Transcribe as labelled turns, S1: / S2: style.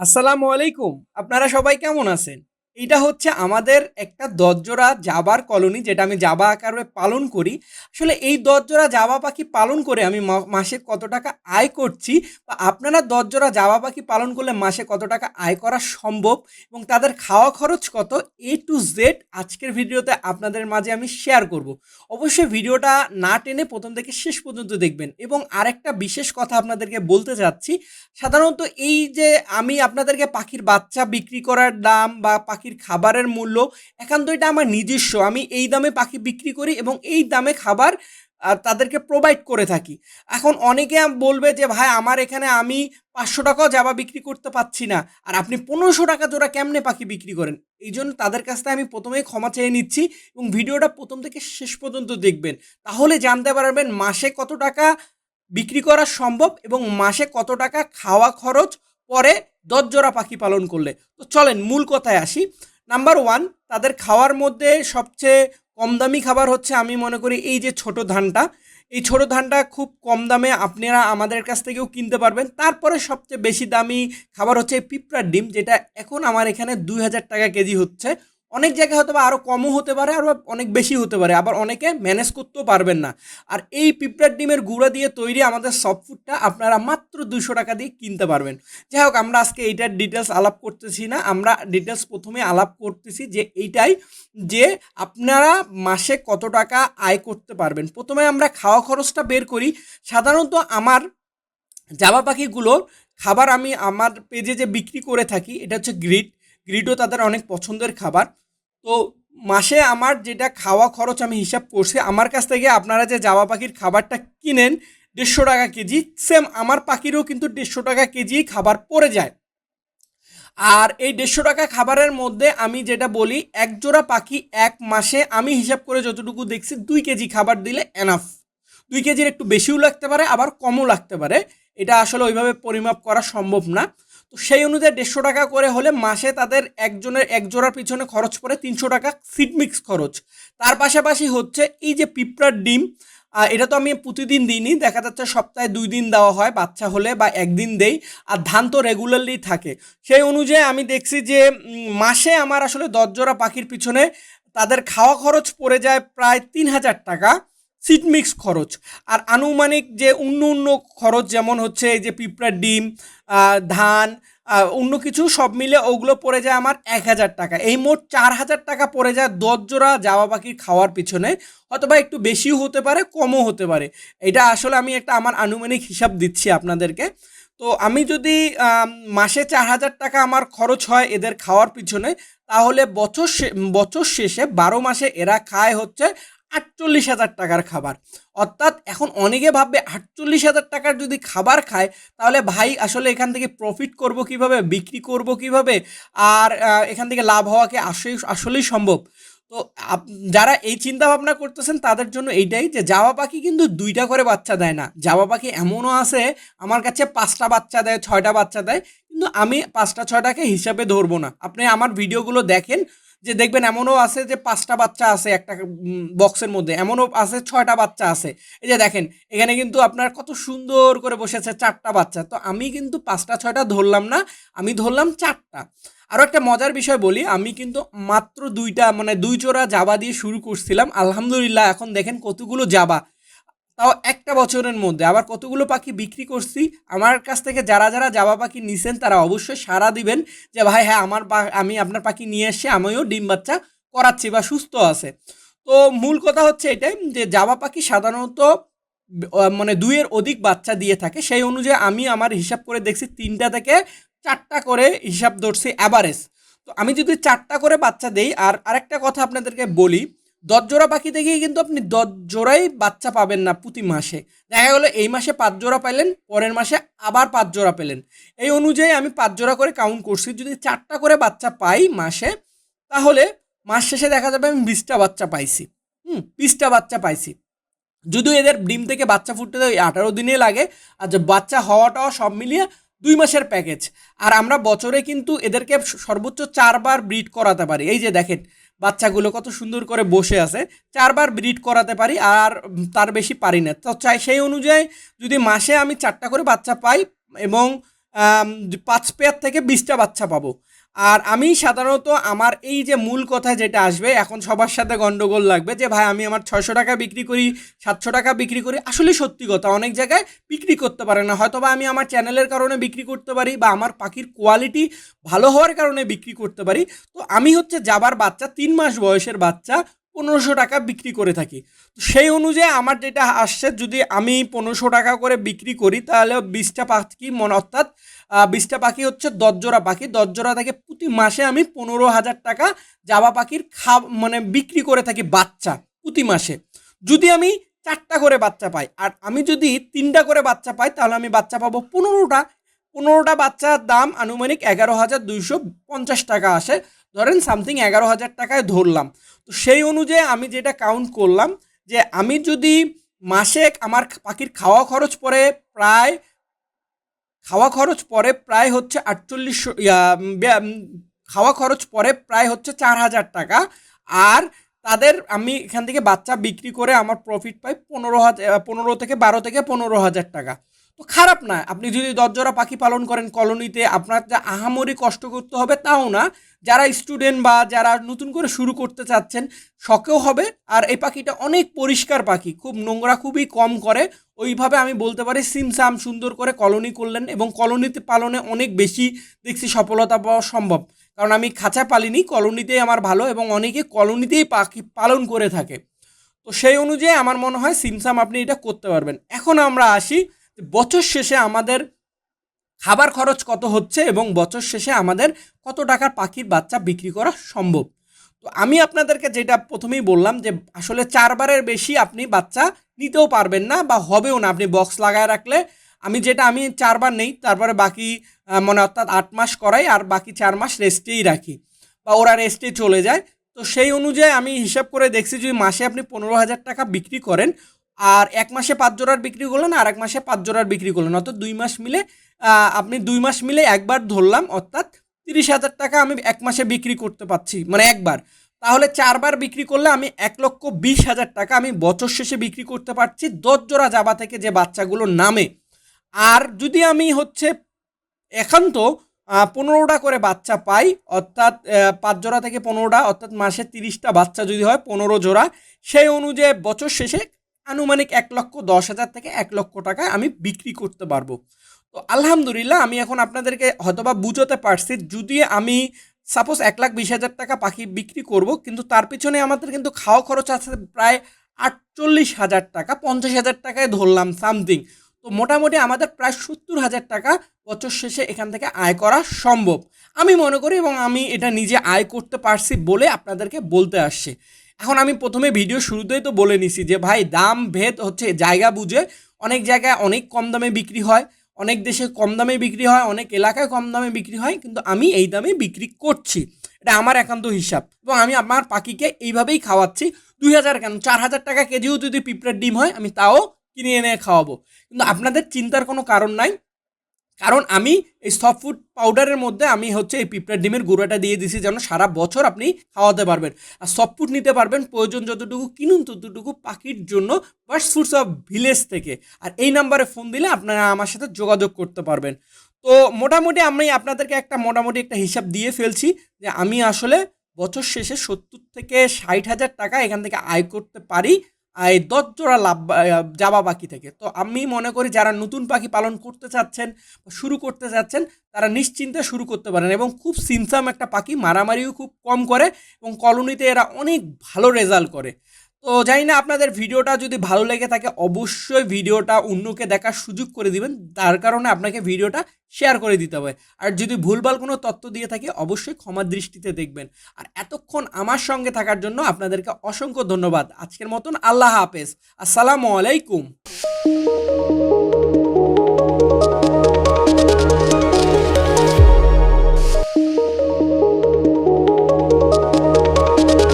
S1: আসসালামু আলাইকুম। আপনারা সবাই কেমন আছেন? এইটা হচ্ছে আমাদের একটা দশজোড়া জাবার কলোনি, যেটা আমি জাবা আকারে পালন করি। আসলে এই দশজোড়া জাবা পাখি পালন করে আমি মাসে কত টাকা আয় করছি? বা আপনারা দশজোড়া জাবা পাখি পালন করলে মাসে কত টাকা আয় করা সম্ভব? এবং তাদের খাওয়া খরচ কত? এ টু জেড আজকের ভিডিওতে আপনাদের মাঝে আমি শেয়ার করব। অবশ্যই ভিডিওটা না টেনে প্রথম থেকে শেষ পর্যন্ত দেখবেন। এবং আরেকটা বিশেষ কথা আপনাদেরকে বলতে চাচ্ছি, সাধারণত এই যে আমি আপনাদেরকে পাখির বাচ্চা বিক্রি করার দাম বা পাখির খাবারের মূল্য একান্ত এটা আমার নিজস্ব। আমি এই দামে পাখি বিক্রি করি এবং এই দামে খাবার তাদেরকে প্রোভাইড করে থাকি। এখন অনেকে বলবে যে, ভাই, আমার এখানে আমি পাঁচশো টাকাও জাবা বিক্রি করতে পারছি না। আর আপনি পনেরোশো টাকা জোড়া কেমনে পাখি বিক্রি করেন? এই জন্য তাদের কাছ থেকে আমি প্রথমেই ক্ষমা চেয়ে নিচ্ছি এবং ভিডিওটা প্রথম থেকে শেষ পর্যন্ত দেখবেন। তাহলে জানতে পারবেন মাসে কত টাকা বিক্রি করা সম্ভব এবং মাসে কত টাকা খাওয়া খরচ পরে দশ জোড়া পাখি পালন করলে। তো চলেন, মূল কথায় আসি। নাম্বার ওয়ান তাদের খাওয়ার মধ্যে সবচেয়ে কম দামি খাবার হচ্ছে আমি মনে করি এই যে ছোট ধানটা। এই ছোট ধানটা খুব কম দামে আপনারা আমাদের কাছ থেকেও কিনতে পারবেন। তারপরে সবচেয়ে বেশি দামি খাবার হচ্ছে পিঁপড়ার ডিম, যেটা এখন আমার এখানে দুই হাজার টাকা কেজি হচ্ছে। অনেক জায়গায় হয়তো বা আরও কমও হতে পারে, আর অনেক বেশি হতে পারে, আবার অনেকে ম্যানেজ করতেও পারবেন না। আর এই পিঁপড়ার ডিমের গুঁড়া দিয়ে তৈরি আমাদের সফট ফুডটা আপনারা মাত্র দুশো টাকা দিয়ে কিনতে পারবেন। যাই হোক, আমরা আজকে এইটার ডিটেলস আলাপ করতেছি না, আমরা ডিটেলস প্রথমে আলাপ করতেছি যে এইটাই যে আপনারা মাসে কত টাকা আয় করতে পারবেন। প্রথমে আমরা খাওয়া খরচটা বের করি, সাধারণত আমার জাবা পাখিগুলোর খাবার আমি আমার পেজে যে বিক্রি করে থাকি, এটা হচ্ছে গ্রিড গ্রিডও তাদের অনেক পছন্দের খাবার। তো মাসে আমার যেটা খাওয়া খরচ আমি হিসাব করছি, আমার কাছ থেকে আপনারা যে জাবা পাখির খাবারটা কিনেন, দেড়শো টাকা কেজি সেম আমার পাখিরও কিন্তু দেড়শো টাকা কেজি খাবার পড়ে যায়। আর এই দেড়শো টাকা খাবারের মধ্যে আমি যেটা বলি এক জোড়া পাখি এক মাসে আমি হিসাব করে যতটুকু দেখছি, দুই কেজি খাবার দিলে এনাফ দুই কেজির একটু বেশিও লাগতে পারে, আবার কমও লাগতে পারে। এটা আসলে ওইভাবে পরিমাপ করা সম্ভব না। তো সেই অনুযায়ী দেড়শো টাকা করে হলে মাসে তাদের একজনের এক জোড়ার পিছনে খরচ পড়ে তিনশো টাকা সিড মিক্স খরচ। তার পাশাপাশি হচ্ছে এই যে পিঁপড়ার ডিম এটা তো আমি প্রতিদিন দিইনি, দেখা যাচ্ছে সপ্তাহে দুই দিন দেওয়া হয়, বাচ্চা হলে বা একদিন দেই, আর ধান তো রেগুলারলি থাকে। সেই অনুযায়ী আমি দেখছি যে মাসে আমার আসলে দশ জোড়া পাখির পিছনে তাদের খাওয়া খরচ পড়ে যায় প্রায় তিন হাজার টাকা। সিড মিক্স খরচ। আর আনুমানিক যে অন্য অন্য খরচ যেমন হচ্ছে এই যে পিঁপড়ার ডিম ধান অন্য কিছু সব মিলে ওগুলো পড়ে যায় আমার এক হাজার টাকা। এই মোট চার হাজার টাকা পড়ে যায় দশ জোড়া জাবা পাখির খাওয়ার পিছনে। অথবা একটু বেশিও হতে পারে, কমও হতে পারে। এটা আসলে আমি একটা আমার আনুমানিক হিসাব দিচ্ছি আপনাদেরকে। তো আমি যদি মাসে চার হাজার টাকা আমার খরচ হয় এদের খাওয়ার পিছনে, তাহলে বছর বছর শেষে বারো মাসে এরা খায় হচ্ছে আটচল্লিশ হাজার টাকার খাবার। অর্থাৎ এখন অনেকে ভাববে আটচল্লিশ হাজার টাকার যদি খাবার খায়, তাহলে ভাই আসলে এখান থেকে প্রফিট করব কীভাবে, বিক্রি করব কীভাবে, আর এখান থেকে লাভ হওয়াকে আসলেই সম্ভব? তো যারা এই চিন্তা ভাবনা করতেছেন, তাদের জন্য এইটাই যে জাবা পাখি কিন্তু দুইটা করে বাচ্চা দেয় না। জাবা পাখি এমনও আছে, আমার কাছে পাঁচটা বাচ্চা দেয়, ছয়টা বাচ্চা দেয়, কিন্তু আমি পাঁচটা, ছয়টাকে হিসাবে ধরবো না। আপনি আমার ভিডিওগুলো দেখেন যে দেখবেন এমনও আছে যে পাঁচটা বাচ্চা আছে একটা বক্সের মধ্যে। এমনও আছে ছয়টা বাচ্চা আছে। এই যে দেখেন, এখানে কিন্তু আপনার কত সুন্দর করে বসেছে চারটা বাচ্চা। তো আমি কিন্তু পাঁচটা, ছয়টা ধরলাম না, আমি ধরলাম চারটা। আরও একটা মজার বিষয় বলি, আমি কিন্তু মাত্র দুইটা মানে দুই চোরা জাবা দিয়ে শুরু করছিলাম। আলহামদুলিল্লাহ, এখন দেখেন কতগুলো জাবা। তাও একটা বছরের মধ্যে। আবার কতগুলো পাখি বিক্রি করছি, আমার কাছ থেকে যারা যারা জাবা পাখি নিছেন, তারা অবশ্যই সাড়া দিবেন যে, ভাই হ্যাঁ আমার আমি আপনার পাখি নিয়ে এসে আমিও ডিম বাচ্চা করাচ্ছি বা সুস্থ আছে। তো মূল কথা হচ্ছে এটাই যে, জাবা পাখি সাধারণত মানে দুইয়ের অধিক বাচ্চা দিয়ে থাকে। সেই অনুযায়ী আমি আমার হিসাব করে দেখছি তিনটা থেকে চারটা করে হিসাব ধরছি অ্যাভারেজ তো আমি যদি চারটা করে বাচ্চা দেই, আর আরেকটা কথা আপনাদেরকে বলি দশ জোড়া পাখি থেকেই কিন্তু আপনি দশ জোড়াই বাচ্চা পাবেন না প্রতি মাসে। দেখা গেলো এই মাসে পাঁচ জোড়া পেলেন পরের মাসে আবার পাঁচ জোড়া পেলেন। এই অনুযায়ী আমি পাঁচ জোড়া করে কাউন্ট করছি, যদি চারটা করে বাচ্চা পাই মাসে, তাহলে মাস শেষে দেখা যাবে আমি বিশটা বাচ্চা পাইছি। হুম, বিশটা বাচ্চা পাইছি। যদিও এদের ডিম থেকে বাচ্চা ফুটতে ওই আঠারো দিনে লাগে, আর বাচ্চা হওয়াটাও সব মিলিয়ে দুই মাসের প্যাকেজ আর আমরা বছরে কিন্তু এদেরকে সর্বোচ্চ চারবার ব্রিড করাতে পারি। এই যে দেখেন, বাচ্চাগুলো কত সুন্দর করে বসে আছে। চারবার ব্রিড করাতে পারি, আর তার বেশি পারি না। তো চাই, সেই অনুযায়ী যদি মাসে আমি চারটা করে বাচ্চা পাই এবং পাঁচ পেয়ার থেকে বিশটা বাচ্চা পাবো। আর আমি সাধারণত আমার এই যে মূল কথা যেটা আসবে, এখন সবার সাথে গন্ডগোল লাগবে যে, ভাই, আমি আমার ছয়শো টাকা বিক্রি করি, সাতশো টাকা বিক্রি করি। আসলে সত্যি কথা, অনেক জায়গায় বিক্রি করতে পারে না। হয়তো বা আমি আমার চ্যানেলের কারণে বিক্রি করতে পারি বা আমার পাখির কোয়ালিটি ভালো হওয়ার কারণে বিক্রি করতে পারি। তো আমি হচ্ছে যাবার বাচ্চা, তিন মাস বয়সের বাচ্চা পনেরোশো টাকা বিক্রি করে থাকি। সেই অনুযায়ী আমার যেটা আসছে, যদি আমি পনেরোশো টাকা করে বিক্রি করি, তাহলে বিশটা পাখি মনে, অর্থাৎ বিশটা পাখি হচ্ছে দশজোড়া পাখি। দশজোড়া থেকে প্রতি মাসে আমি পনেরো হাজার টাকা জাবা পাখির খা মানে বিক্রি করে থাকি বাচ্চা প্রতি মাসে। যদি আমি চারটা করে বাচ্চা পাই, আর আমি যদি তিনটা করে বাচ্চা পাই, তাহলে আমি বাচ্চা পাবো পনেরোটা। পনেরোটা বাচ্চার দাম আনুমানিক এগারো হাজার দুইশো পঞ্চাশ টাকা আসে। ধরেন সামথিং এগারো হাজার টাকায় ধরলাম। তো সেই অনুযায়ী আমি যেটা কাউন্ট করলাম যে আমি যদি মাসে আমার পাখির খাওয়া খরচ পড়ে প্রায়, খাওয়া খরচ পড়ে প্রায় হচ্ছে আটচল্লিশশো খাওয়া খরচ পড়ে প্রায় হচ্ছে চার হাজার টাকা। আর তাদের আমি এখান থেকে বাচ্চা বিক্রি করে আমার প্রফিট পাই পনেরো হাজার পনেরো থেকে বারো থেকে পনেরো হাজার টাকা। তো খারাপ না। আপনি যদি দশজোড়া পাখি পালন করেন কলোনিতে, আপনার যা আহামরি কষ্ট করতে হবে তাও না। যারা স্টুডেন্ট বা যারা নতুন করে শুরু করতে চাচ্ছেন, শখেও হবে। আর এই পাখিটা অনেক পরিষ্কার পাখি, খুব নোংরা খুবই কম করে। ওইভাবে আমি বলতে পারি সিমসাম সুন্দর করে কলোনি করলেন এবং কলোনিতে পালনে অনেক বেশি দেখছি সফলতা পাওয়া সম্ভব। কারণ আমি খাঁচা পালিনি, কলোনিতেই আমার ভালো এবং অনেকে কলোনিতেই পাখি পালন করে থাকে। তো সেই অনুযায়ী আমার মনে হয় সিমসাম আপনি এটা করতে পারবেন। এখন আমরা আসি বছর শেষে আমাদের খাবার খরচ কত হচ্ছে এবং বছর শেষে আমাদের কত টাকার পাখির বাচ্চা বিক্রি করা সম্ভব? তো আমি আপনাদেরকে যেটা প্রথমেই বললাম যে আসলে চারবারের বেশি আপনি বাচ্চা নিতেও পারবেন না বা হবেও না। আপনি বক্স লাগায় রাখলে আমি যেটা, আমি চারবার নেই, তারপরে বাকি মানে অর্থাৎ আট মাস করাই আর বাকি চার মাস রেস্টেই রাখি বা ওরা রেস্টে চলে যায়। তো সেই অনুযায়ী আমি হিসাব করে দেখছি যদি মাসে আপনি পনেরো হাজার টাকা বিক্রি করেন আর এক মাসে পাঁচ জোড়ার বিক্রি করলেন আর এক মাসে পাঁচ জোড়ার বিক্রি করলেন। অর্থাৎ দুই মাস মিলে আপনি দুই মাস মিলে একবার ধরলাম, অর্থাৎ তিরিশ হাজার টাকা আমি এক মাসে বিক্রি করতে পারছি মানে একবার। তাহলে চারবার বিক্রি করলে আমি এক লক্ষ বিশ হাজার টাকা আমি বছর শেষে বিক্রি করতে পারছি দশ জোড়া জাবা থেকে যে বাচ্চাগুলো নামে। আর যদি আমি হচ্ছে একান্ত পনেরোটা করে বাচ্চা পাই, অর্থাৎ পাঁচ জোড়া থেকে পনেরোটা, অর্থাৎ মাসে তিরিশটা বাচ্চা যদি হয়, পনেরো জোড়া, সেই অনুযায়ী বছর শেষে আনুমানিক এক লক্ষ দশ হাজার থেকে এক লক্ষ টাকায় আমি বিক্রি করতে পারব। তো আলহামদুলিল্লাহ, আমি এখন আপনাদেরকে হয়তোবা বুঝতে পারছি যদি আমি সাপোজ এক লাখ বিশ হাজার টাকা পাখি বিক্রি করব, কিন্তু তার পিছনে আমাদের কিন্তু খাওয়া খরচ আছে প্রায় আটচল্লিশ হাজার টাকা, পঞ্চাশ হাজার টাকায় ধরলাম সামথিং তো মোটামুটি আমাদের প্রায় সত্তর হাজার টাকা বছর শেষে এখান থেকে আয় করা সম্ভব। আমি মনে করি এবং আমি এটা নিজে আয় করতে পারছি বলে আপনাদেরকে বলতে আসছে। এখন আমি প্রথমে ভিডিও শুরুতেই তো বলে নিছি যে, ভাই, দাম ভেদ হচ্ছে, জায়গা বুঝে অনেক জায়গায় অনেক কম দামে বিক্রি হয়, অনেক দেশে কম দামে বিক্রি হয়, অনেক এলাকায় কম দামে বিক্রি হয়, কিন্তু আমি এই দামে বিক্রি করছি। এটা আমার একান্ত হিসাব। এবং আমি আমার পাখিকে এইভাবেই খাওয়াচ্ছি, দুই হাজার কেন? চার হাজার টাকা কেজিও যদি পিঁপড়ের ডিম হয়, আমি তাও কিনে এনে খাওয়াবো। কিন্তু আপনাদের চিন্তার কোনো কারণ নাই কারণ আমি এই সফট ফুড পাউডারের মধ্যে আমি হচ্ছে এই পিঁপড়ার ডিমের গুঁড়োটা দিয়ে দিছি যেন সারা বছর আপনি খাওয়াতে পারবেন। আর সফট ফুড নিতে পারবেন প্রয়োজন যতটুকু, কিনুন ততটুকু পাখির জন্য বার্ডস ফুডস অফ ভিলেজ থেকে। আর এই নাম্বারে ফোন দিলে আপনারা আমার সাথে যোগাযোগ করতে পারবেন। তো মোটামুটি আমি আপনাদেরকে একটা মোটামুটি একটা হিসাব দিয়ে ফেলছি যে আমি আসলে বছর শেষে সত্তর থেকে ষাট হাজার টাকা এখান থেকে আয় করতে পারি। এই দশ জোড়া লাভ যাবা পাখি থেকে। তো আমি মনে করি যারা নতুন পাখি পালন করতে চাচ্ছেন শুরু করতে চাচ্ছেন, তারা নিশ্চিন্তে শুরু করতে পারেন এবং খুব সিনসাম একটা পাখি, মারামারিও খুব কম করে এবং কলোনিতে এরা অনেক ভালো রেজাল্ট করে। তো জানি না, আপনাদের ভিডিওটা যদি ভালো লেগে থাকে, অবশ্যই ভিডিওটা অন্যকে দেখার সুযোগ করে দিবেন। তার কারণে আপনাকে ভিডিওটা শেয়ার করে দিতে হবে। আর যদি ভুলভাল কোনো তথ্য দিয়ে থাকে, অবশ্যই ক্ষমার দৃষ্টিতে দেখবেন। আর এতক্ষণ আমার সঙ্গে থাকার জন্য আপনাদেরকে অসংখ্য ধন্যবাদ। আজকের মতন আল্লাহ হাফেজ। আসসালামু আলাইকুম।